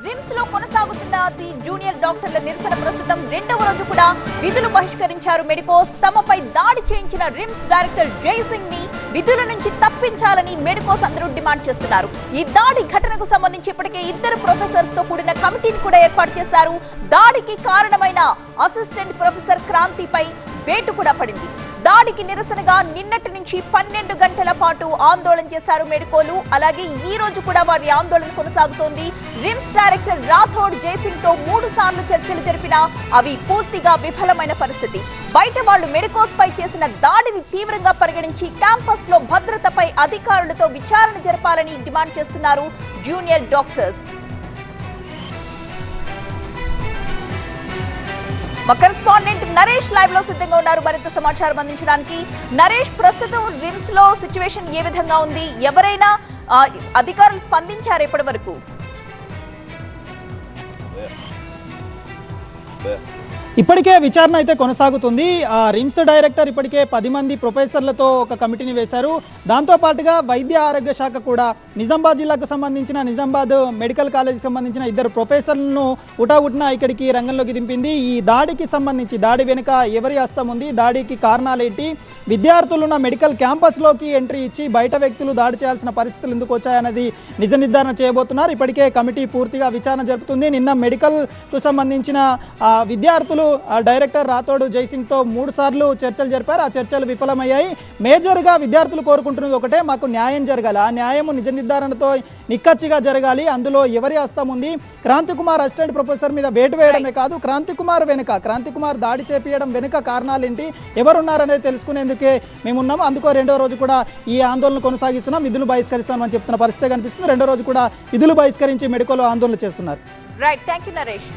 రిమ్స్లో కొనసాగుతున్న the junior డాక్టర్ల నిరసన ప్రస్తుతం రెండవ రోజు కూడా విధులు బహిష్కరించారు మెడికోస్. తమపై దాడి చేయించిన రిమ్స్ డైరెక్టర్ జయసింగ్ని విధుల నుంచి తప్పించాలని మెడికోస్ అందరూ డిమాండ్ చేస్తున్నారు. ఈ దాడి ఘటనకు సంబంధించి ఇప్పటికే ఇద్దరు ప్రొఫెసర్స్తో కూడిన కమిటీని కూడా ఏర్పాటు చేశారు. దాడికి కారణమైన అసిస్టెంట్ ప్రొఫెసర్ క్రాంతిపై వేటు కూడా పడింది. దాడికి నిరసనగా నిన్నటి నుంచి పన్నెండు గంటల పాటు ఆందోళన చేశారు మెడికోలు. అలాగే ఈ రోజు కూడా వారి ఆందోళన కొనసాగుతోంది. రిమ్స్ డైరెక్టర్ రాథోడ్ జయసింగ్తో మూడు సార్లు చర్చలు జరిపినా అవి పూర్తిగా విఫలమైన పరిస్థితి. బయట వాళ్ళు మెడికోస్ పై చేసిన దాడిని తీవ్రంగా పరిగణించి క్యాంపస్లో భద్రతపై అధికారులతో విచారణ జరపాలని డిమాండ్ చేస్తున్నారు జూనియర్ డాక్టర్స్. మా కరెస్పాండెంట్ నరేష్ లైవ్లో సిద్ధంగా ఉన్నారు. మరింత సమాచారం అందించడానికి నరేష్ ప్రస్తుతం రిమ్స్లో సిచ్యువేషన్ ఏ విధంగా ఉంది? ఎవరైనా అధికారులు స్పందించారు ఇప్పటి వరకు? ఇప్పటికే విచారణ అయితే కొనసాగుతుంది. ఆ రిమ్స్ డైరెక్టర్ ఇప్పటికే పది మంది ప్రొఫెసర్లతో ఒక కమిటీని వేశారు. దాంతో పాటుగా వైద్య ఆరోగ్య శాఖ కూడా నిజామాబాద్ జిల్లాకు సంబంధించిన నిజామాబాద్ మెడికల్ కాలేజీకి సంబంధించిన ఇద్దరు ప్రొఫెసర్లను ఉటావుట్న ఇక్కడికి రంగంలోకి దింపింది. ఈ దాడికి సంబంధించి దాడి వెనుక ఎవరి హస్తం ఉంది దాడికి కారణాలేంటి విద్యార్థులున్న మెడికల్ క్యాంపస్లోకి ఎంట్రీ ఇచ్చి బయట వ్యక్తులు దాడి చేయాల్సిన పరిస్థితులు ఎందుకు వచ్చాయన్నది నిజ నిర్ధారణ చేయబోతున్నారు. ఇప్పటికే కమిటీ పూర్తిగా విచారణ జరుపుతుంది. నిన్న మెడికల్కు సంబంధించిన ఆ, విద్యార్థులు ఆ, డైరెక్టర్ రాథోడ్ జైసింగ్తో మూడు సార్లు చర్చలు జరిపారు. ఆ చర్చలు విఫలమయ్యాయి. మేజర్గా విద్యార్థులు కోరుకుంటున్నది ఒకటే మాకు న్యాయం జరగాలి. ఆ న్యాయము నిజ నిర్ధారణతో నిక్కచ్చిగా జరగాలి. అందులో ఎవరి హస్తం ఉంది? క్రాంతి కుమార్ అసిస్టెంట్ ప్రొఫెసర్ మీద వేటు వేయడమే కాదు క్రాంతి కుమార్ వెనుక క్రాంతి కుమార్ దాడి చేపించడం వెనుక కారణాలు ఏంటి? ఎవరున్నారనేది తెలుసుకునేందుకే మేమున్నాము అందుకో రెండో రోజు కూడా ఈ ఆందోళన కొనసాగిస్తున్నాం. విధులు బహిష్కరిస్తామని చెప్తున్న పరిస్థితి కనిపిస్తుంది. రెండో రోజు కూడా విధులు బహిష్కరించి మెడికల్ ఆందోళన చేస్తున్నారు. Right thank you Naresh